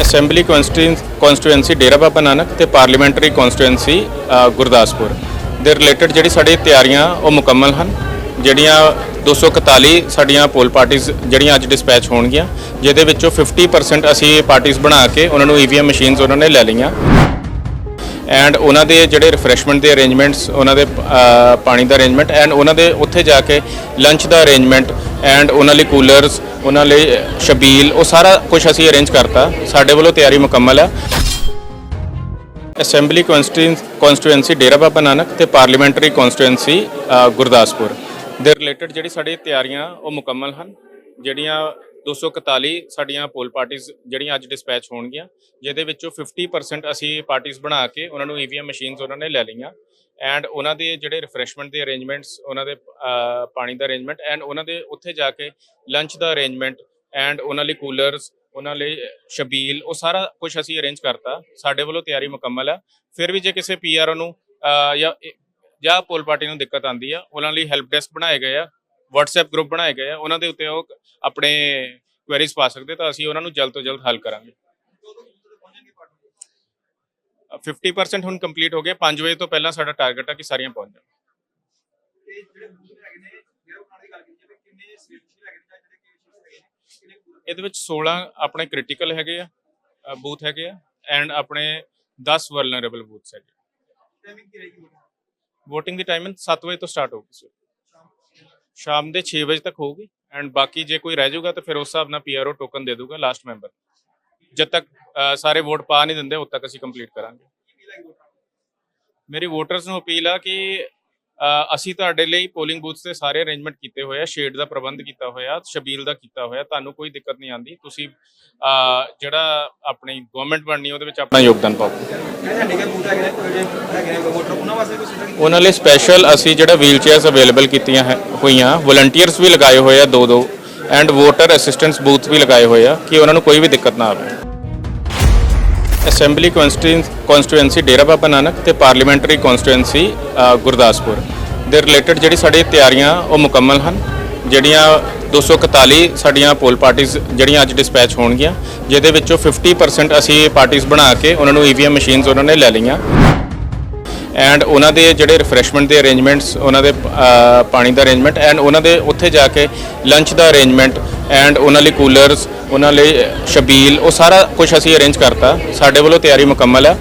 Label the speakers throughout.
Speaker 1: Assembly constituency Dera Baba Nanak ਤੇ parliamentary constituency Gurdaspur. ਦੇ related ਜਿਹੜੀ ਸਾਡੀ ਤਿਆਰੀਆਂ, ਉਹ ਮੁਕੰਮਲ ਹਨ। ਜਿਹੜੀਆਂ 241 ਸਾਡੀਆਂ ਪੋਲ ਪਾਰਟੀਆਂ ਜਿਹੜੀਆਂ ਅੱਜ ਡਿਸਪੈਚ ਹੋਣਗੀਆਂ, ਜਿਹਦੇ ਵਿੱਚੋਂ 50% ਅਸੀਂ ਪਾਰਟੀਆਂ ਬਣਾ ਕੇ ਉਹਨਾਂ ਨੂੰ ਈਵੀਐਮ ਮਸ਼ੀਨਸ ਉਹਨਾਂ ਨੇ ਲੈ ਲਈਆਂ। ਐਂਡ ਉਹਨਾਂ ਦੇ ਜਿਹੜੇ ਰਿਫਰੈਸ਼ਮੈਂਟ ਦੇ ਅਰੇਂਜਮੈਂਟਸ ਉਹਨਾਂ ਦੇ ਪਾਣੀ ਦਾ ਅਰੇਂਜਮੈਂਟ ਐਂਡ ਉਹਨਾਂ ਦੇ ਉੱਥੇ ਜਾ ਕੇ ਲੰਚ ਦਾ ਅਰੇਂਜਮੈਂਟ ਐਂਡ ਉਹਨਾਂ ਲਈ ਕੂਲਰਸ ਉਹਨਾਂ ਲਈ ਸ਼ਬੀਲ ਉਹ ਸਾਰਾ ਕੁਝ ਅਸੀਂ ਅਰੇਂਜ ਕਰਤਾ। ਸਾਡੇ ਵੱਲੋਂ ਤਿਆਰੀ ਮੁਕੰਮਲ ਹੈ ਅਸੈਂਬਲੀ ਕਨਸਟੀਟੂਐਂਸੀ ਡੇਰਾ ਬਾਬਾ ਨਾਨਕ ਤੇ ਪਾਰਲੀਮੈਂਟਰੀ ਕਨਸਟੀਟੂਐਂਸੀ ਗੁਰਦਾਸਪੁਰ। ਦੇ ਰਿਲੇਟਡ ਜਿਹੜੀ ਸਾਡੀ ਤਿਆਰੀਆਂ, ਉਹ ਮੁਕੰਮਲ ਹਨ। ਜਿਹੜੀਆਂ 241 ਸਾਡੀਆਂ ਪੋਲ ਪਾਰਟੀਆਂ ਜਿਹੜੀਆਂ ਅੱਜ ਡਿਸਪੈਚ ਹੋਣਗੀਆਂ ਜਿਹਦੇ ਵਿੱਚੋਂ 50% ਅਸੀਂ ਪਾਰਟੀਆਂ ਬਣਾ ਕੇ ਉਹਨਾਂ ਨੂੰ ਈਵੀਐਮ ਮਸ਼ੀਨਸ ਉਹਨਾਂ ਨੇ ਲੈ ਲਈਆਂ ਐਂਡ ਉਹਨਾਂ ਦੇ ਜਿਹੜੇ ਰਿਫਰੈਸ਼ਮੈਂਟ ਦੇ ਅਰੇਂਜਮੈਂਟਸ ਉਹਨਾਂ ਦੇ ਪਾਣੀ ਦਾ ਅਰੇਂਜਮੈਂਟ ਐਂਡ ਉਹਨਾਂ ਦੇ ਉੱਥੇ ਜਾ ਕੇ ਲੰਚ ਦਾ ਅਰੇਂਜਮੈਂਟ ਐਂਡ ਉਹਨਾਂ ਲਈ ਕੂਲਰਸ ਉਹਨਾਂ ਲਈ ਸ਼ਬੀਲ ਉਹ ਸਾਰਾ ਕੁਝ ਅਸੀਂ ਅਰੇਂਜ ਕਰਤਾ ਸਾਡੇ ਵੱਲੋਂ ਤਿਆਰੀ ਮੁਕੰਮਲ ਆ। ਫਿਰ ਵੀ ਜੇ ਕਿਸੇ ਪੀਆਰ ਨੂੰ ਅ, ਜਾਂ ਜਾਂ ਪੋਲ ਪਾਰਟੀ ਨੂੰ ਦਿੱਕਤ ਆਂਦੀ ਆ ਉਹਨਾਂ ਲਈ ਹੈਲਪ ਡੈਸਕ ਬਣਾਏ ਗਏ ਆ। WhatsApp ਗਰੁੱਪ ਬਣਾਏ ਗਏ ਆ, ਉਹਨਾਂ ਦੇ ਉੱਤੇ ਉਹ ਆਪਣੇ ਕੁਐਰੀਜ਼ ਪਾ ਸਕਦੇ ਤਾਂ ਅਸੀਂ ਉਹਨਾਂ ਨੂੰ ਜਲਦ ਤੋਂ ਜਲਦ ਹੱਲ ਕਰਾਂਗੇ। 50% ਹੁਣ ਕੰਪਲੀਟ ਹੋ ਗਿਆ 5 ਵਜੇ ਤੋਂ ਪਹਿਲਾਂ ਸਾਡਾ ਟਾਰਗੇਟ ਆ ਕਿ ਸਾਰੀਆਂ ਪਹੁੰਚ ਜਾਣ।
Speaker 2: ਬੂਥ ਹੈਗੇ ਨੇ
Speaker 1: ਇਹਦੇ ਵਿੱਚ 16 ਆਪਣੇ ਕ੍ਰਿਟੀਕਲ ਹੈਗੇ ਆ ਬੂਥ ਹੈਗੇ ਆ ਐਂਡ ਆਪਣੇ 10 ਵਲਨਰੇਬਲ ਬੂਥਸ ਹੈਗੇ
Speaker 2: ਟਾਈਮਿੰਗ
Speaker 1: ਦੀ ਟਾਈਮਿੰਗ 7 ਵਜੇ ਤੋਂ ਸਟਾਰਟ ਹੋਊਗੀ ਸਰ
Speaker 2: ਸ਼ਾਮ
Speaker 1: ਦੇ 6 ਵਜੇ ਤੱਕ ਹੋਊਗੀ ਐਂਡ ਬਾਕੀ ਜੇ ਕੋਈ ਰਹਿ ਜਾਊਗਾ ਤਾਂ ਫਿਰ ਉਸ ਹਿਸਾਬ ਨਾਲ ਪੀਆਰਓ ਟੋਕਨ ਦੇ ਦੂਗਾ ਲਾਸਟ ਮੈਂਬਰ ਜਦ ਤੱਕ ਸਾਰੇ ਵੋਟ ਪਾ ਨਹੀਂ ਦਿੰਦੇ, ਉਦ ਤੱਕ ਅਸੀਂ ਕੰਪਲੀਟ ਕਰਾਂਗੇ। ਮੇਰੀ ਵੋਟਰਸ ਨੂੰ ਅਪੀਲ ਆ ਕਿ ਅਸੀਂ ਤੁਹਾਡੇ ਲਈ ਪੋਲਿੰਗ ਬੂਥਸ ਤੇ ਸਾਰੇ ਅਰੇਂਜਮੈਂਟ ਕੀਤੇ ਹੋਏ ਆ ਸ਼ੇਡ ਦਾ ਪ੍ਰਬੰਧ ਕੀਤਾ ਹੋਇਆ, ਸ਼ਬੀਲ ਦਾ ਕੀਤਾ ਹੋਇਆ, ਤੁਹਾਨੂੰ ਕੋਈ ਦਿੱਕਤ ਨਹੀਂ ਆਂਦੀ ਤੁਸੀਂ ਜਿਹੜਾ ਆਪਣੀ ਗਵਰਨਮੈਂਟ ਬਣਨੀ ਉਹਦੇ ਵਿੱਚ ਆਪਣਾ ਯੋਗਦਾਨ ਪਾਓ।
Speaker 2: ਉਹਨਾਂ
Speaker 1: ਲਈ ਸਪੈਸ਼ਲ ਅਸੀਂ ਜਿਹੜਾ ਵੀਲ ਚੇਅਰਸ ਅਵੇਲੇਬਲ ਕੀਤੀਆਂ ਹੈ, ਹੋਈਆਂ ਵਲੰਟੀਅਰਸ ਵੀ ਲਗਾਏ ਹੋਏ ਆ ਦੋ ਦੋ ਐਂਡ ਵੋਟਰ ਅਸਿਸਟੈਂਸ ਬੂਥ ਵੀ ਲਗਾਏ ਹੋਏ ਆ, ਕਿ ਉਹਨਾਂ ਨੂੰ ਕੋਈ ਵੀ ਦਿੱਕਤ ਨਾ ਆਵੇ। ਅਸੈਂਬਲੀ ਕਨਸਟੀਟੂਐਂਸੀ ਡੇਰਾ ਬਾਬਾ ਨਾਨਕ ਤੇ ਪਾਰਲੀਮੈਂਟਰੀ ਕਨਸਟੀਟੂਐਂਸੀ ਗੁਰਦਾਸਪੁਰ। ਦੇ ਰਿਲੇਟਡ ਜਿਹੜੀ ਸਾਡੀ ਤਿਆਰੀਆਂ, ਉਹ ਮੁਕੰਮਲ ਹਨ। ਜਿਹੜੀਆਂ 241 ਸਾਡੀਆਂ ਪੋਲ ਪਾਰਟੀਆਂ ਜਿਹੜੀਆਂ ਅੱਜ ਡਿਸਪੈਚ ਹੋਣਗੀਆਂ, ਜਿਹਦੇ ਵਿੱਚੋਂ 50% ਅਸੀਂ ਪਾਰਟੀਆਂ ਬਣਾ ਕੇ ਉਹਨਾਂ ਨੂੰ ਈਵੀਐਮ ਮਸ਼ੀਨਸ ਉਹਨਾਂ ਨੇ ਲੈ ਲਈਆਂ। ਐਂਡ ਉਹਨਾਂ ਦੇ ਜਿਹੜੇ ਰਿਫਰੈਸ਼ਮੈਂਟ ਦੇ ਅਰੇਂਜਮੈਂਟਸ ਉਹਨਾਂ ਦੇ ਪਾਣੀ ਦਾ ਅਰੇਂਜਮੈਂਟ ਐਂਡ ਉਹਨਾਂ ਦੇ ਉੱਥੇ ਜਾ ਕੇ ਲੰਚ ਦਾ ਅਰੇਂਜਮੈਂਟ ਐਂਡ ਉਹਨਾਂ ਲਈ ਕੂਲਰਸ ਉਹਨਾਂ ਲਈ ਸ਼ਬੀਲ, ਉਹ ਸਾਰਾ ਕੁਝ ਅਸੀਂ ਅਰੇਂਜ ਕਰਤਾ। ਸਾਡੇ ਵੱਲੋਂ ਤਿਆਰੀ ਮੁਕੰਮਲ ਹੈ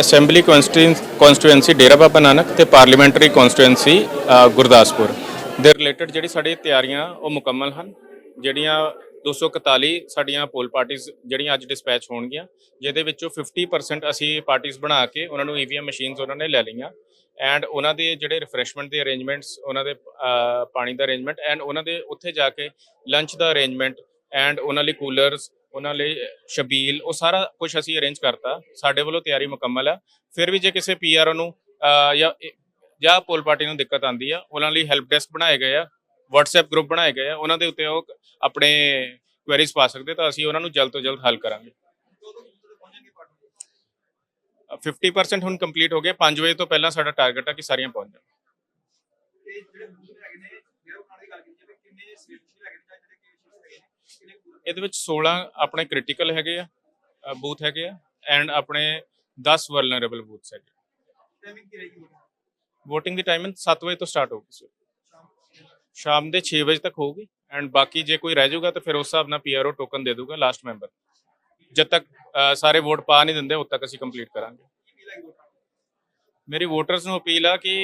Speaker 1: ਅਸੈਂਬਲੀ ਕਨਸਟੀਟੂਐਂਸੀ ਡੇਰਾ ਬਾਬਾ ਨਾਨਕ ਤੇ ਪਾਰਲੀਮੈਂਟਰੀ ਕਨਸਟੀਟੂਐਂਸੀ ਗੁਰਦਾਸਪੁਰ। ਦੇ ਰਿਲੇਟਡ ਜਿਹੜੀ ਸਾਡੀ ਤਿਆਰੀਆਂ, ਉਹ ਮੁਕੰਮਲ ਹਨ। ਜਿਹੜੀਆਂ 241 ਸਾਡੀਆਂ ਪੋਲ ਪਾਰਟੀਆਂ ਜਿਹੜੀਆਂ ਅੱਜ ਡਿਸਪੈਚ ਹੋਣਗੀਆਂ ਜਿਹਦੇ ਵਿੱਚੋਂ 50% ਅਸੀਂ ਪਾਰਟੀਆਂ ਬਣਾ ਕੇ ਉਹਨਾਂ ਨੂੰ ਈਵੀਐਮ ਮਸ਼ੀਨਸ ਉਹਨਾਂ ਨੇ ਲੈ ਲਈਆਂ ਐਂਡ ਉਹਨਾਂ ਦੇ ਜਿਹੜੇ ਰਿਫਰੈਸ਼ਮੈਂਟ ਦੇ ਅਰੇਂਜਮੈਂਟਸ ਉਹਨਾਂ ਦੇ ਪਾਣੀ ਦਾ ਅਰੇਂਜਮੈਂਟ ਐਂਡ ਉਹਨਾਂ ਦੇ ਉੱਥੇ ਜਾ ਕੇ ਲੰਚ ਦਾ ਅਰੇਂਜਮੈਂਟ ਐਂਡ ਉਹਨਾਂ ਲਈ ਕੂਲਰਸ ਉਹਨਾਂ ਲਈ ਸ਼ਬੀਲ ਉਹ ਸਾਰਾ ਕੁਝ ਅਸੀਂ ਅਰੇਂਜ ਕਰਤਾ। ਸਾਡੇ ਵੱਲੋਂ ਤਿਆਰੀ ਮੁਕੰਮਲ ਆ। ਫਿਰ ਵੀ ਜੇ ਕਿਸੇ ਪੀਆਰ ਨੂੰ ਅ, ਜਾਂ ਜਾਂ ਪੋਲ ਪਾਰਟੀ ਨੂੰ ਦਿੱਕਤ ਆਂਦੀ ਆ ਉਹਨਾਂ ਲਈ ਹੈਲਪ ਡੈਸਕ ਬਣਾਏ ਗਏ ਆ। WhatsApp ਗਰੁੱਪ ਬਣਾਏ ਗਏ ਆ, ਉਹਨਾਂ ਦੇ ਉੱਤੇ ਉਹ ਆਪਣੇ ਕੁਐਰੀਜ਼ ਪਾ ਸਕਦੇ ਤਾਂ ਅਸੀਂ ਉਹਨਾਂ ਨੂੰ ਜਲਦ ਤੋਂ ਜਲਦ ਹੱਲ ਕਰਾਂਗੇ।
Speaker 2: ਬੂਥ
Speaker 1: 50% ਹੁਣ ਕੰਪਲੀਟ ਹੋ ਗਿਆ 5 ਵਜੇ ਤੋਂ ਪਹਿਲਾਂ ਸਾਡਾ ਟਾਰਗੇਟ ਆ ਕਿ ਸਾਰੀਆਂ ਪਹੁੰਚ ਜਾਣ।
Speaker 2: ਹੈਗੇ ਨੇ
Speaker 1: ਇਹਦੇ ਵਿੱਚ 16 ਆਪਣੇ ਕ੍ਰਿਟੀਕਲ ਹੈਗੇ ਆ ਬੂਥ ਹੈਗੇ ਆ ਐਂਡ ਆਪਣੇ 10 ਵਲਨਰੇਬਲ ਬੂਥਸ ਹੈਗੇ
Speaker 2: ਟਾਈਮਿੰਗ
Speaker 1: ਦੀ ਟਾਈਮਿੰਗ 7 ਵਜੇ ਤੋਂ ਸਟਾਰਟ ਹੋਊਗੀ ਸਰ
Speaker 2: ਸ਼ਾਮ
Speaker 1: ਦੇ 6 ਵਜੇ ਤੱਕ ਹੋਊਗੀ। ਐਂਡ ਬਾਕੀ ਜੇ ਕੋਈ ਰਹਿ ਜਾਊਗਾ ਤਾਂ ਫਿਰ ਉਸ ਹਿਸਾਬ ਨਾਲ ਪੀਆਰਓ ਟੋਕਨ ਦੇ ਦੂਗਾ ਲਾਸਟ ਮੈਂਬਰ ਜਦ ਤੱਕ ਸਾਰੇ ਵੋਟ ਪਾ ਨਹੀਂ ਦਿੰਦੇ, ਉਦ ਤੱਕ ਅਸੀਂ ਕੰਪਲੀਟ ਕਰਾਂਗੇ। ਮੇਰੀ ਵੋਟਰਸ ਨੂੰ ਅਪੀਲ ਆ ਕਿ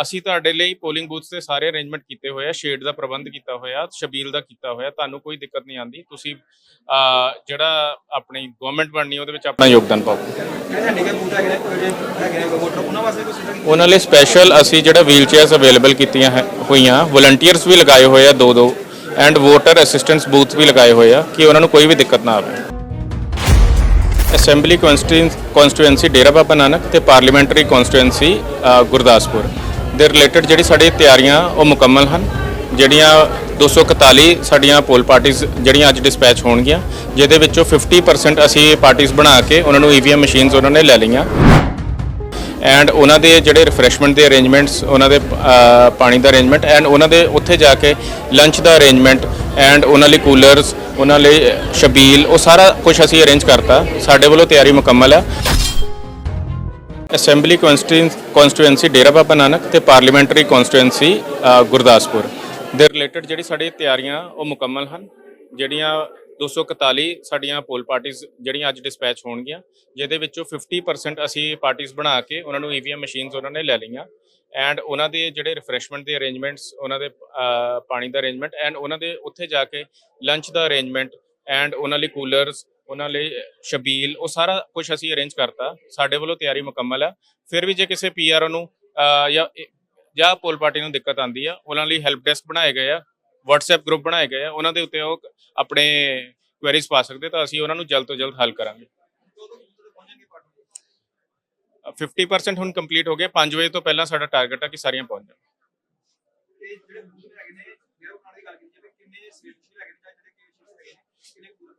Speaker 1: ਅਸੀਂ ਤੁਹਾਡੇ ਲਈ ਪੋਲਿੰਗ ਬੂਥਸ ਤੇ ਸਾਰੇ ਅਰੇਂਜਮੈਂਟ ਕੀਤੇ ਹੋਏ ਆ ਸ਼ੇਡ ਦਾ ਪ੍ਰਬੰਧ ਕੀਤਾ ਹੋਇਆ, ਸ਼ਬੀਲ ਦਾ ਕੀਤਾ ਹੋਇਆ, ਤੁਹਾਨੂੰ ਕੋਈ ਦਿੱਕਤ ਨਹੀਂ ਆਂਦੀ ਤੁਸੀਂ ਜਿਹੜਾ ਆਪਣੀ ਗਵਰਨਮੈਂਟ ਬਣਨੀ, ਉਹਦੇ ਵਿੱਚ ਆਪਣਾ ਯੋਗਦਾਨ ਪਾਓ।
Speaker 2: ਉਹਨਾਂ
Speaker 1: ਲਈ ਸਪੈਸ਼ਲ ਅਸੀਂ ਜਿਹੜਾ ਵੀਲ ਚੇਅਰਸ ਅਵੇਲੇਬਲ ਕੀਤੀਆਂ ਹੈ, ਹੋਈਆਂ ਵਲੰਟੀਅਰਸ ਵੀ ਲਗਾਏ ਹੋਏ ਆ ਦੋ ਦੋ ਐਂਡ ਵੋਟਰ ਅਸਿਸਟੈਂਸ ਬੂਥ ਵੀ ਲਗਾਏ ਹੋਏ ਆ, ਕਿ ਉਹਨਾਂ ਨੂੰ ਕੋਈ ਵੀ ਦਿੱਕਤ ਨਾ ਆਵੇ। ਅਸੈਂਬਲੀ ਕਨਸਟੀਟੂਐਂਸੀ ਡੇਰਾ ਬਾਬਾ ਨਾਨਕ ਤੇ ਪਾਰਲੀਮੈਂਟਰੀ ਕਨਸਟੀਟੂਐਂਸੀ ਗੁਰਦਾਸਪੁਰ। ਦੇ ਰਿਲੇਟਡ ਜਿਹੜੀ ਸਾਡੀ ਤਿਆਰੀਆਂ, ਉਹ ਮੁਕੰਮਲ ਹਨ। ਜਿਹੜੀਆਂ 241 ਸਾਡੀਆਂ ਪੋਲ ਪਾਰਟੀਆਂ ਜਿਹੜੀਆਂ ਅੱਜ ਡਿਸਪੈਚ ਹੋਣਗੀਆਂ, ਜਿਹਦੇ ਵਿੱਚੋਂ 50% ਅਸੀਂ ਪਾਰਟੀਆਂ ਬਣਾ ਕੇ ਉਹਨਾਂ ਨੂੰ ਈਵੀਐਮ ਮਸ਼ੀਨਸ ਉਹਨਾਂ ਨੇ ਲੈ ਲਈਆਂ। ਐਂਡ ਉਹਨਾਂ ਦੇ ਜਿਹੜੇ ਰਿਫਰੈਸ਼ਮੈਂਟ ਦੇ ਅਰੇਂਜਮੈਂਟਸ ਉਹਨਾਂ ਦੇ ਪਾਣੀ ਦਾ ਅਰੇਂਜਮੈਂਟ ਐਂਡ ਉਹਨਾਂ ਦੇ ਉੱਥੇ ਜਾ ਕੇ ਲੰਚ ਦਾ ਅਰੇਂਜਮੈਂਟ ਐਂਡ ਉਹਨਾਂ ਲਈ ਕੂਲਰਸ ਉਹਨਾਂ ਲਈ ਸ਼ਬੀਲ, ਉਹ ਸਾਰਾ ਕੁਝ ਅਸੀਂ ਅਰੇਂਜ ਕਰਤਾ। ਸਾਡੇ ਵੱਲੋਂ ਤਿਆਰੀ ਮੁਕੰਮਲ ਹੈ ਅਸੈਂਬਲੀ ਕਨਸਟੀਟੂਐਂਸੀ ਡੇਰਾ ਬਾਬਾ ਨਾਨਕ ਤੇ ਪਾਰਲੀਮੈਂਟਰੀ ਕਨਸਟੀਟੂਐਂਸੀ ਗੁਰਦਾਸਪੁਰ। ਦੇ ਰਿਲੇਟਡ ਜਿਹੜੀ ਸਾਡੀ ਤਿਆਰੀਆਂ, ਉਹ ਮੁਕੰਮਲ ਹਨ। ਜਿਹੜੀਆਂ 241 ਸਾਡੀਆਂ ਪੋਲ ਪਾਰਟੀਆਂ ਜਿਹੜੀਆਂ ਅੱਜ ਡਿਸਪੈਚ ਹੋਣਗੀਆਂ ਜਿਹਦੇ ਵਿੱਚੋਂ 50% ਅਸੀਂ ਪਾਰਟੀਆਂ ਬਣਾ ਕੇ ਉਹਨਾਂ ਨੂੰ ਈਵੀਐਮ ਮਸ਼ੀਨਸ ਉਹਨਾਂ ਨੇ ਲੈ ਲਈਆਂ ਐਂਡ ਉਹਨਾਂ ਦੇ ਜਿਹੜੇ ਰਿਫਰੈਸ਼ਮੈਂਟ ਦੇ ਅਰੇਂਜਮੈਂਟਸ ਉਹਨਾਂ ਦੇ ਪਾਣੀ ਦਾ ਅਰੇਂਜਮੈਂਟ ਐਂਡ ਉਹਨਾਂ ਦੇ ਉੱਥੇ ਜਾ ਕੇ ਲੰਚ ਦਾ ਅਰੇਂਜਮੈਂਟ ਐਂਡ ਉਹਨਾਂ ਲਈ ਕੂਲਰਸ ਉਹਨਾਂ ਲਈ ਸ਼ਬੀਲ ਉਹ ਸਾਰਾ ਕੁਝ ਅਸੀਂ ਅਰੇਂਜ ਕਰਤਾ। ਸਾਡੇ ਵੱਲੋਂ ਤਿਆਰੀ ਮੁਕੰਮਲ ਆ। ਫਿਰ ਵੀ ਜੇ ਕਿਸੇ ਪੀਆਰਓ ਨੂੰ ਅ, ਜਾਂ ਜਾਂ ਪੋਲ ਪਾਰਟੀ ਨੂੰ ਦਿੱਕਤ ਆਂਦੀ ਆ ਉਹਨਾਂ ਲਈ ਹੈਲਪ ਡੈਸਕ ਬਣਾਏ ਗਏ ਆ। WhatsApp ਗਰੁੱਪ ਬਣਾਏ ਗਏ ਆ ਉਹਨਾਂ ਦੇ ਉੱਤੇ ਉਹ ਆਪਣੇ ਕੁਐਰੀਜ਼ ਪਾ ਸਕਦੇ ਤਾਂ ਅਸੀਂ ਉਹਨਾਂ ਨੂੰ ਜਲਦ ਤੋਂ ਜਲਦ ਹੱਲ ਕਰਾਂਗੇ।
Speaker 2: ਕਦੋਂ ਤੱਕ ਪਹੁੰਚਣਗੇ ਪਾਰਟੀ
Speaker 1: 50% ਹੁਣ ਕੰਪਲੀਟ ਹੋ ਗਿਆ 5 ਵਜੇ ਤੋਂ ਪਹਿਲਾਂ ਸਾਡਾ ਟਾਰਗੇਟ ਹੈ ਕਿ ਸਾਰੀਆਂ ਪਹੁੰਚ ਜਾਣ।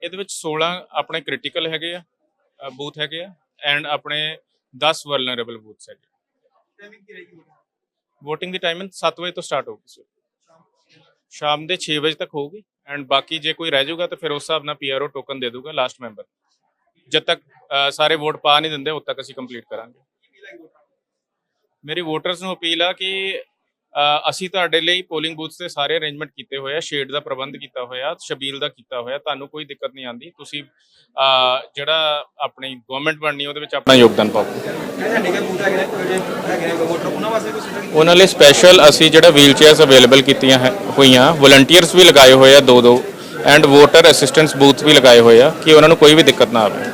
Speaker 1: ਇਹਦੇ ਵਿੱਚ 16 ਆਪਣੇ ਕ੍ਰਿਟੀਕਲ ਹੈਗੇ ਆ ਬੂਥ ਹੈਗੇ ਆ ਐਂਡ ਆਪਣੇ 10 ਵਲਨਰੇਬਲ ਬੂਥਸ ਹੈਗੇ VOTING ਦੀ? ਟਾਈਮਿੰਗ 7 ਵਜੇ ਤੋਂ ਸਟਾਰਟ ਹੋਊਗੀ
Speaker 2: ਸ਼ਾਮ
Speaker 1: ਦੇ 6 ਵਜੇ ਤੱਕ ਹੋਊਗੀ ਐਂਡ ਬਾਕੀ ਜੇ ਕੋਈ ਰਹਿ ਜਾਊਗਾ ਤਾਂ ਫਿਰ ਉਸ ਹਿਸਾਬ ਨਾਲ ਪੀਆਰਓ ਟੋਕਨ ਦੇ ਦੂਗਾ ਲਾਸਟ ਮੈਂਬਰ ਜਦ ਤੱਕ ਸਾਰੇ ਵੋਟ ਪਾ ਨਹੀਂ ਦਿੰਦੇ, ਉਦ ਤੱਕ ਅਸੀਂ ਕੰਪਲੀਟ ਕਰਾਂਗੇ। ਮੇਰੀ ਵੋਟਰਸ ਨੂੰ ਅਪੀਲ ਆ ਕਿ ਅਸੀਂ ਤੁਹਾਡੇ ਲਈ ਪੋਲਿੰਗ ਬੂਥਸ ਤੇ ਸਾਰੇ ਅਰੇਂਜਮੈਂਟ ਕੀਤੇ ਹੋਏ ਆ ਸ਼ੇਡ ਦਾ ਪ੍ਰਬੰਧ ਕੀਤਾ ਹੋਇਆ, ਸ਼ਬੀਲ ਦਾ ਕੀਤਾ ਹੋਇਆ, ਤੁਹਾਨੂੰ ਕੋਈ ਦਿੱਕਤ ਨਹੀਂ ਆਂਦੀ ਤੁਸੀਂ ਜਿਹੜਾ ਆਪਣੀ ਗਵਰਨਮੈਂਟ ਬਣਨੀ ਉਹਦੇ ਵਿੱਚ ਆਪਣਾ ਯੋਗਦਾਨ ਪਾਓ।
Speaker 2: ਉਹਨਾਂ
Speaker 1: ਲਈ ਸਪੈਸ਼ਲ ਅਸੀਂ ਜਿਹੜਾ ਵੀਲਚੇਅਰਸ ਅਵੇਲੇਬਲ ਕੀਤੀਆਂ ਹੈ- ਹੋਈਆਂ ਵਲੰਟੀਅਰਸ ਵੀ ਲਗਾਏ ਹੋਏ ਆ ਦੋ ਦੋ ਐਂਡ ਵੋਟਰ ਅਸਿਸਟੈਂਸ ਬੂਥ ਵੀ ਲਗਾਏ ਹੋਏ ਆ, ਕਿ ਉਹਨਾਂ ਨੂੰ ਕੋਈ ਵੀ ਦਿੱਕਤ ਨਾ ਆਵੇ।